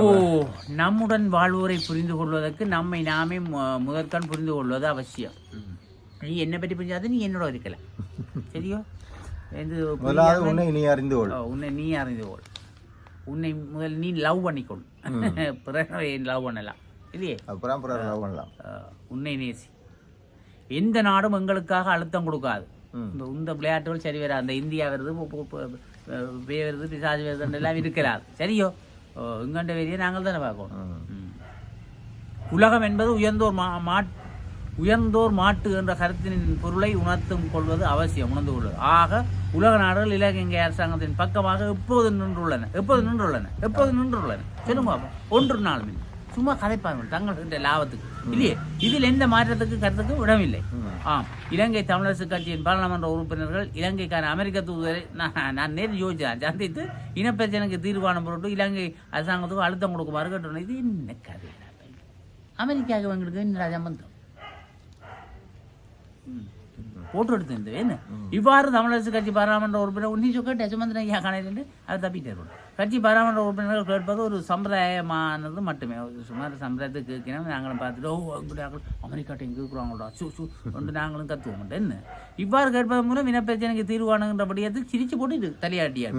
ஓ நம்முடன் வாழ்வோரை புரிந்து கொள்வதற்கு நம்மை நாமே முதற்கண் புரிந்து கொள்வது அவசியம். நீ என்னை பற்றி புரிஞ்சாது நீ என்னோட இருக்கல. சரியோ? உன்னை நீ அறிந்து கொள். உன்னை நீ அறிந்து கொள். உன்னை முதல் நீ லவ் பண்ணிக்கொள். பிறகு லவ் பண்ணலாம்? இல்லையே? அப்புறம் பிறகு பண்ணலாம். உன்னை நேசி. எந்த நாடும் எங்களுக்காக அழுத்தம் கொடுக்காது. இந்த விளையாட்டுகள் சரி வராது. அந்த இந்தியா வருது பு- பு- பு- அஹ் பே வருது பிசாஜ் வருது எல்லாம் இருக்கிறாது சரியோ இங்கண்ட வெளியே நாங்கள் தானே பார்க்கணும். உலகம் என்பது உயர்ந்தோர் மா மாட் உயர்ந்தோர் மாட்டு என்ற கருத்தின் பொருளை உணர்த்தும் கொள்வது அவசியம் உணர்ந்து கொள்வது ஆக உலக நாடுகள் இலங்கை அரசாங்கத்தின் பக்கமாக எப்போது நின்றுள்ளன எப்போது நின்றுள்ளன எப்போது நின்றுள்ளன சொல்லுங்க. ஒன்று நாள் மின் சும்மா கதைப்பாங்க தங்களுடைய லாபத்துக்கு. இல்லையே? இதில் எந்த மாற்றத்துக்கு கருத்துக்கும் இடமில்லை ஆம். இலங்கை தமிழரசு கட்சியின் பாராளுமன்ற உறுப்பினர்கள் இலங்கைக்கான அமெரிக்க தூதரை நான் நான் நேரில் யோசிச்சேன் சந்தித்து இனப்பிரச்சனைக்கு தீர்வான பொருட்டு இலங்கை அரசாங்கத்துக்கு அழுத்தம் கொடுக்குமாறு கேட்டோம். இது என்ன கதை? அமெரிக்காவுக்கு எங்களுக்கு என்ன சம்பந்தம். போட்டோ எடுத்து இந்த என்ன இவ்வாறு தமிழரசு கட்சி பாராளுமன்ற உறுப்பினர் உன்னி சொக்கட்ட சுமந்திரன் ஐயா காணையில் அவர் தப்பிட்டார். கட்சி பாராளுமன்ற உறுப்பினர்கள் கேட்பது ஒரு சம்பிரதாயமானது மட்டுமே. ஒரு சுமார் சம்பிரதாயத்தை கேட்கணும் நாங்களும் பார்த்துட்டு ஓ அமெரிக்காட்டையும் கேட்குறாங்களா சு சு வந்து நாங்களும் கத்துவோம். என்ன? இவ்வாறு கேட்பதன் மூலம் இனப்பிரச்சனைக்கு தீர்வானுன்றபடியது சிரிச்சு போட்டு இது தலையாட்டியார்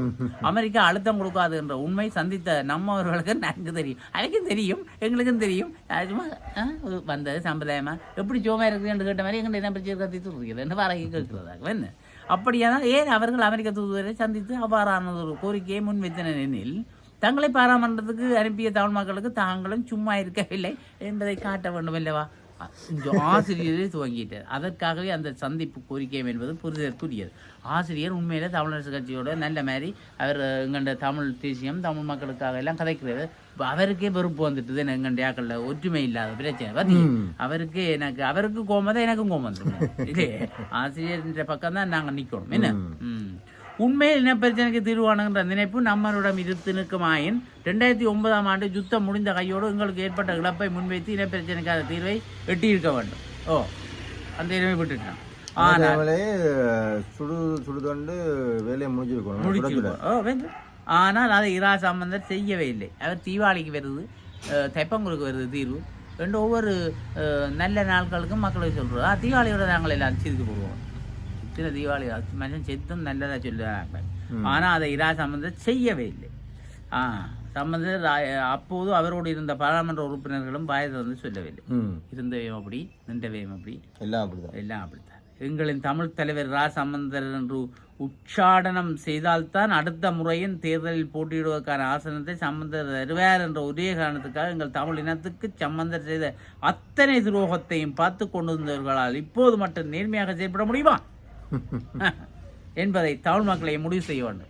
அமெரிக்கா அழுத்தம் கொடுக்காது என்ற உண்மை சந்தித்த நம்மவர்களுக்கு நன்கு தெரியும். எனக்கும் தெரியும் எங்களுக்கும் தெரியும். சும்மா ஒரு வந்தது சம்பிரதாயமா? எப்படி சோமா இருக்குதுன்னு கேட்ட மாதிரி எங்களை இனப்பிரச்சனை கத்தி தூக்குறது என்ன வாடகை கேட்கிறதாக என்ன? அப்படியானால் ஏன் அவர்கள் அமெரிக்க தூதுவரை சந்தித்து அவ்வாறான ஒரு கோரிக்கையை முன்வைத்தனர் எனில் தங்களை பாராமன்றத்துக்கு அனுப்பிய தமிழ் மக்களுக்கு தாங்களும் சும்மா இருக்கவில்லை என்பதை காட்ட வேண்டும் அல்லவா ஆசிரியரே துவங்கிட்டார். அதற்காகவே அந்த சந்திப்பு கோரிக்கை என்பது புரிதற்குரியது ஆசிரியர் உண்மையிலே தமிழரசு கட்சியோட நல்ல மாதிரி அவர் எங்கண்ட தமிழ் தேசியம் தமிழ் மக்களுக்காக எல்லாம் கதைக்கிறது. அவருக்கே வெறுப்பு வந்துட்டுது எங்கண்ட ஆக்கள்ல ஒற்றுமை இல்லாத பிரச்சனை. பாத்தி அவருக்கு எனக்கு அவருக்கு கோபம் தான் எனக்கும் வந்துடும். இல்லையே? ஆசிரியர் பக்கம் தான் நாங்கள் நிற்கணும் என்ன. உண்மையில் இனப்பிரச்சனைக்கு தீர்வானுங்கிற நினைப்பு நம்மளிடம் இருத்து நிற்குமாயின் ரெண்டாயிரத்தி ஒன்பதாம் ஆண்டு யுத்தம் முடிந்த கையோடு எங்களுக்கு ஏற்பட்ட இழப்பை முன்வைத்து இனப்பிரச்சனைக்கான தீர்வை எட்டியிருக்க வேண்டும். ஓ அந்த இனிமே விட்டுட்டோம் ஆனால் சுடு சுடுதொண்டு வேலையை முடிஞ்சிருக்கணும் முடிச்சிருக்கோம். ஓ வேண்டும் ஆனால் அதை இரா சம்பந்தர் செய்யவே இல்லை. அவர் தீபாவளிக்கு வருது அஹ், தைப்பொங்கலுக்கு வருது தீர்வு. ரெண்டு ஒவ்வொரு நல்ல நாட்களுக்கும் மக்களுக்கு சொல்கிறோம் ஆ தீபாவளியோட நாங்கள் எல்லாம் சிரித்து போடுவோம். சில தீபாவளி மனுஷன் செத்தும் நல்லதாக சொல்லுவாங்க ஆனால் அதை இரா சம்பந்தர் செய்யவே இல்லை ஆ சம்பந்தர் அப்போது அவரோடு இருந்த பாராளுமன்ற உறுப்பினர்களும் பாயத்தை வந்து சொல்லவில்லை இருந்தவையும் அப்படி நின்றவையும் அப்படி எல்லாம் அப்படிதான் எல்லாம் அப்படித்தான் எங்களின் தமிழ் தலைவர் ரா சம்பந்தர் என்று உச்சாடனம் செய்தால்தான் அடுத்த முறையின் தேர்தலில் போட்டியிடுவதற்கான ஆசனத்தை சம்பந்தர் தருவார் என்ற ஒரே காரணத்துக்காக எங்கள் தமிழ் இனத்துக்கு சம்பந்தர் செய்த அத்தனை துரோகத்தையும் பார்த்து கொண்டிருந்தவர்களால் இப்போது மட்டும் நேர்மையாக செயல்பட முடியுமா என்பதை தமிழ் மக்களை முடிவு செய்ய வேண்டும்.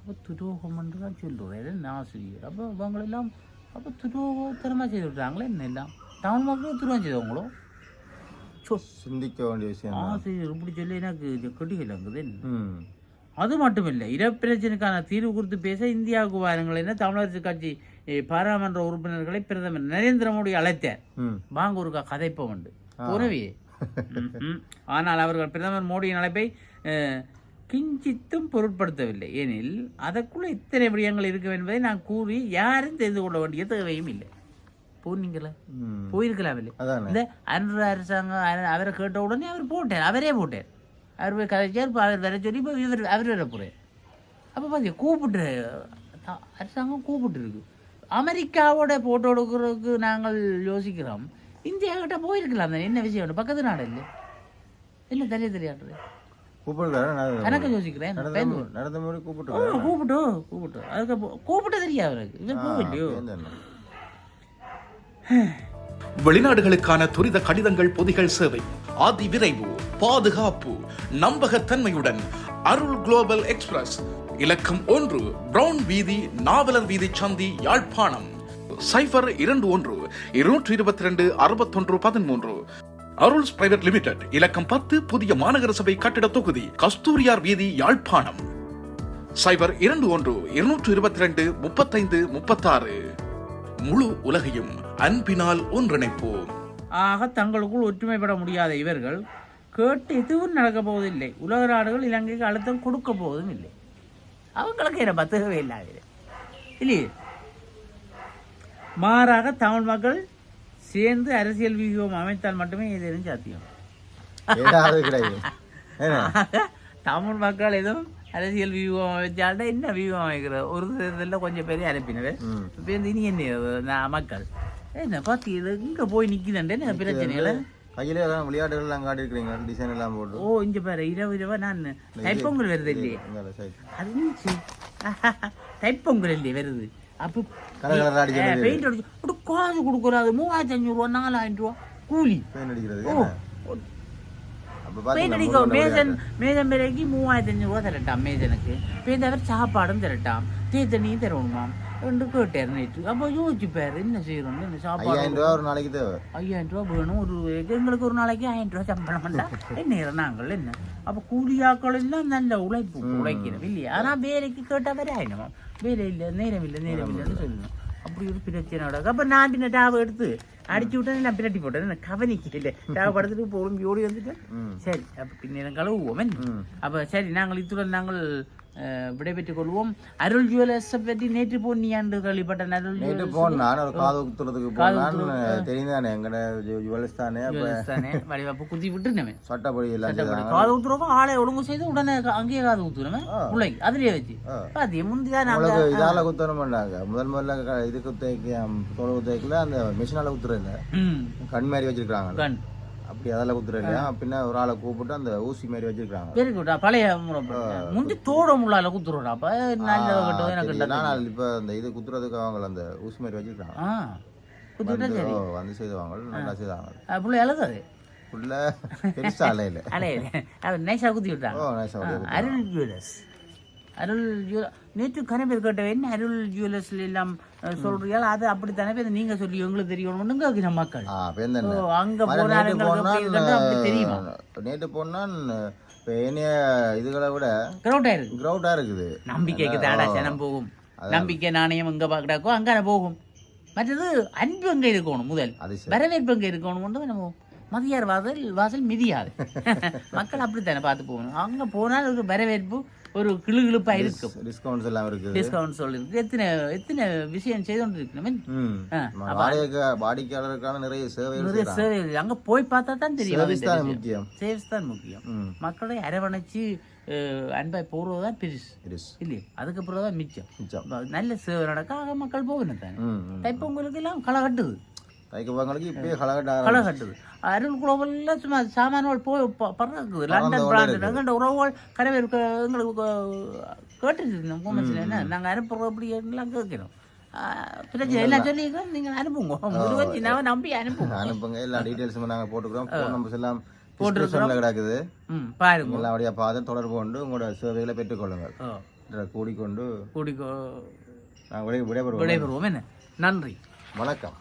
அப்போ துரோகம் என்று தான் சொல்கிறேன் ஆசிரியர் அப்போ இவங்களெல்லாம் அப்போ துரோகத்தனமாக செய்து விட்டாங்களே என்ன எல்லாம்? தமிழ் மக்களும் துரோகம் செய்தவங்களோ? சொ சிந்திக்க வேண்டிய விஷயம் ஆசிரியர் இப்படி சொல்லி எனக்கு கெட்டுக்கலங்குது ம். அது மட்டுமில்லை இடப்பிரச்சனைக்கான தீர்வு குறித்து பேச இந்தியாவுக்கு வாருங்கள் என தமிழரசு கட்சி eh, பாராளுமன்ற உறுப்பினர்களை பிரதமர் நரேந்திர மோடி அழைத்தார். வாங்க ஒருக்கா கதைப்போம் உண்டு ம்ஹும். ஆனால் அவர்கள் பிரதமர் மோடியின் அழைப்பை கிஞ்சித்தும் பொருட்படுத்தவில்லை. ஏனில் அதற்குள்ள இத்தனை விடயங்கள் இருக்கும் என்பதை நான் கூறி யாரும் தெரிந்து கொள்ள வேண்டிய தேவையும் இல்லை. போனீங்களா? போயிருக்கலாம் இல்லை. இந்த அன்று அரசாங்கம் அர- அவரை கேட்ட உடனே அவர் போட்டார். அவரே போட்டார். அவர் போய் கதைச்சார் இப்போ அவர் வர சொல்லி இப்போ இவர் அவர் வர போகிறார் அப்போ பார்த்தியா கூப்பிட்டு அரசாங்கம் கூப்பிட்டு இருக்கு. அமெரிக்காவோட போட்டோ எடுக்கிறதுக்கு நாங்கள் யோசிக்கிறோம். இந்தியா கிட்ட போயிருக்கலாம் தானே என்ன விஷயம் பக்கத்து நாடு இல்லை என்ன தெரிய கூப்பிடுறாரு கணக்கு யோசிக்கிறேன் நடந்த நடந்த முறை கூப்பிட்டு கூப்பிட்டு கூப்பிட்டு அதுக்கு போ- கூப்பிட்டு தெரியா அவருக்கு இவர் போகலையோ வெளிநாடுகளுக்கான துரித கடிதங்கள் பொதிகள் சேவை அதி விரைவு பாதுகாப்பு நம்பகத்தன்மையுடன் அருள் குளோபல் எக்ஸ்பிரஸ் இலக்கம் ஒன்று பிரவுன் வீதி நாவலர் வீதி சந்தி யாழ்ப்பாணம் சைபர் இரண்டு ஒன்று இருநூற்றி இருபத்தி ரெண்டு அறுபத்தொன்று பதிமூன்று. அருள்ஸ் பிரைவேட் லிமிடெட் இலக்கம் பத்து புதிய மாநகர சபை கட்டிட தொகுதி கஸ்தூரியார் வீதி யாழ்ப்பாணம். சைபர் இரண்டு ஒன்று இருநூற்று இருபத்தி ரெண்டு முப்பத்தைந்து முப்பத்தாறு. முழு உலகையும் அன்பினால் ஒன்றிணைப்போம். ஆக தங்களுக்குள் ஒற்றுமைப்பட முடியாத இவர்கள் கேட்டு எதுவும் நடக்க போவதில்லை. உலக நாடுகள் இலங்கைக்கு அழுத்தம் கொடுக்க போவதும் இல்லை. அவங்களுக்கு என்ன பத்துகவே இல்லாது. இல்லையே? மாறாக தமிழ் மக்கள் சேர்ந்து அரசியல் வியூகம் அமைத்தால் மட்டுமே ஏதேனும் சாத்தியம். தமிழ் மக்கள் எதுவும் அரசியல் வியூகம் அமைச்சால்தான் என்ன வியூகம் அமைக்கிறது ஒரு தேர்தலில் கொஞ்சம் பேரை அனுப்பினவர். இப்போ இனி என்ன? மக்கள். என்ன பார்த்து இது இங்கே போய் நிற்குதுண்டே என்ன பிரச்சனைகளை கையிலே எல்லாம் விளையாட்டுகள் எல்லாம் காட்டியிருக்கிறீங்க டிசைன் எல்லாம் போட்டு. ஓ இங்க பாரு இரவு இரவா நான் தைப்பொங்கல் வருது இல்லையே. அது. தைப்பொங்கல் இல்லையே வருது. அப்போ. பெயிண்ட் அடிச்சு காசு கொடுக்குறாது மூவாயிரத்தி அஞ்சூறு ரூபா நாலாயிரம் ரூபா கூலி. பெயிண்ட் அடிக்கிறது. பெயிண்ட் அடிக்க மேஜன். மேஜன் விலைக்கு மூவாயிரத்தி அஞ்சூறு ரூபா தரட்டாம் மேஜனுக்கு இந்த அவர் சாப்பாடும் தரட்டாம். தீ தண்ணியும் தரணுமாம். ரெண்டு கேட்டார் நேற்று அப்போ யோசிச்சுப்பாரு என்ன செய்யணும் என்ன சாப்பாடு ஐயாயிரம் ரூபா ஒரு நாளைக்கு தேவை. ஐயாயிரம் ரூபா வேணும். ஒரு எங்களுக்கு ஒரு நாளைக்கு ஆயிரம் ரூபா சம்பளம் பண்ணா என்ன நாங்கள் என்ன? அப்போ கூலியாக்கள் எல்லாம் நல்ல உழைப்பு உழைக்கணும் இல்லையா? ஆனால் வேலைக்கு கேட்டால் ஆயிடும் வேலை இல்லை நேரம் இல்லை நேரம் இல்லைன்னு சொல்லணும் அப்படி ஒரு பிரச்சனை நடக்கும் அப்போ நான் பின்ன டாவை எடுத்து அடிச்சு விட்டேன் நான் பிரட்டி போட்டேன் நான் கவனிக்க இல்லை டாவை படுத்துட்டு பொறும்பி ஓடி வந்துட்டேன். சரி அப்போ பின்ன கழுவுவோம் என்ன? ம். அப்போ சரி நாங்கள் இத்துடன் நாங்கள் விடைபெற்றுக் கொள்வோம் அருள் ஜுவல்லர்ஸை பற்றி நேற்று போனியாண்டு கேள்விப்பட்டேன் அருள் நேற்று ஜுவல்லர்ஸ் போனான் ஒரு காது குத்துறதுக்கு போனான். தெரியுதானே எங்கட ஜுவல்ஸ் தானே வடிவப்ப குத்தி விட்டுனமே சட்டப்படி செய்தாங்க காது ஊத்துறோம் ஆளை ஒழுங்கு செய்து உடனே அங்கேயே காது ஊத்துறமே பிள்ளைக்கு அதுலயே வச்சு. நாங்க உங்களுக்கு இதால குத்தணும் பண்ணாங்க முதல் முதல்ல இது குத்தைக்கு தோல் குத்தைக்குல அந்த மிஷினால குத்துறதில்ல. ம். கண் மாதிரி வச்சிருக்காங்க கண். அதில் குத்துற இல்லையா பின்ன ஒரு ஆளை கூப்பிட்டு அந்த ஊசி மாதிரி வச்சிருக்காங்க வெரி குட் பழைய. முந்தி தோட முள்ளால குத்துறோம்டா அப்ப எனக்கு. நான் இப்ப அந்த இது குத்துறதுக்கு அவங்க அந்த ஊசி மாதிரி வச்சிருக்காங்க வந்து, செய்வாங்க நல்லா செய்வாங்க பிள்ளை அழகாது உள்ள பெருசா அலையில. அலையில. அவர் நைஸா குத்தி விட்டாங்க. ஓ நைஸ் ஆ, அருள் அருள் ஜுவல் நேற்று கன பேர் கேட்ட என்ன அருள் ஜுவல்லர்ஸ்ல எல்லாம் அஹ், சொல்றீங்களா அது அப்படித்தானே பேர் நீங்க சொல்லி எங்களுக்கு தெரியணும்னு கேட்கிற மக்கள். அங்க போனா நேற்று அப்படி அப்படி தெரியுமா? போனால் நேற்று போனால் இப்போ ஏனைய இதுகளை விட கிரௌண்டா இருக்கு. க்ரௌடாக இருக்குது. நம்பிக்கைக்கு தாடா ஜனம் போகும். நம்பிக்கை நாணயம் எங்க பாக்கடாக்கோ அங்க போகும். மற்றது அன்பு எங்க இருக்கணும் முதல். வரவேற்பு எங்க இருக்கணும் நம்ம மதியார் வாசல் வாசல் மிதியாது. மக்கள் அப்படித்தானே பார்த்து போகணும். அங்க போனால் ஒரு வரவேற்பு ஒரு கிளுகிழுப்பா இருக்கும் டிஸ்கவுண்ட்ஸ் எல்லாம் இருக்குது. டிஸ்கவுண்ட் சொல்லிருக்கு எத்தனை எத்தனை விஷயம் செய்து கொண்டு இருக்கணும் வாடிக்கையாளருக்கான நிறைய சேவைகள் நிறைய சேவை அங்க போய் பார்த்தா தான் தெரியும் முக்கியம். சேவ்ஸ் தான் முக்கியம். மக்களை அரவணைச்சு அன்பாய் போடுறது தான் பெருசு. இல்லையே? அதுக்கப்புறம் தான் மிச்சம். நல்ல சேவை நடக்க மக்கள் போகணும் தானே. ம் தைப்பொங்கலுக்கு எல்லாம் களை கட்டுது தைக்கப்பங்களுக்கு இப்பயே கலகட்டா களை கட்டுது அருள் குளோபல்ல சும்மா சாமான்கள் போய் பறக்குது லண்டன் பிராண்ட் எங்கள்ட உறவுகள் கரவேற்க எங்களுக்கு கேட்டுருந்தோம் கோமன்ஸில் என்ன நாங்கள் அனுப்புறோம் அப்படி எல்லாம் கேட்கிறோம் பிரச்சனை எல்லாம் சொல்லிக்கிறோம் நீங்கள் அனுப்புங்க முருகன் சின்னாவை நம்பி அனுப்புங்க அனுப்புங்க எல்லா டீட்டெயில்ஸும் நாங்கள் போட்டுக்கிறோம் ஃபோன் நம்பர்ஸ் எல்லாம் டிஸ்கிரிப்ஷனில் கிடக்குது ம் பாருங்க எல்லாம் அப்படியே பார்த்து தொடர்பு கொண்டு உங்களோட சேவைகளை பெற்றுக்கொள்ளுங்கள் ஓ இதில் கூடிக்கொண்டு கூடிக்கோ நாங்கள் விடை விடைபெறுவோம் விடைபெறுவோம் என்ன நன்றி வணக்கம்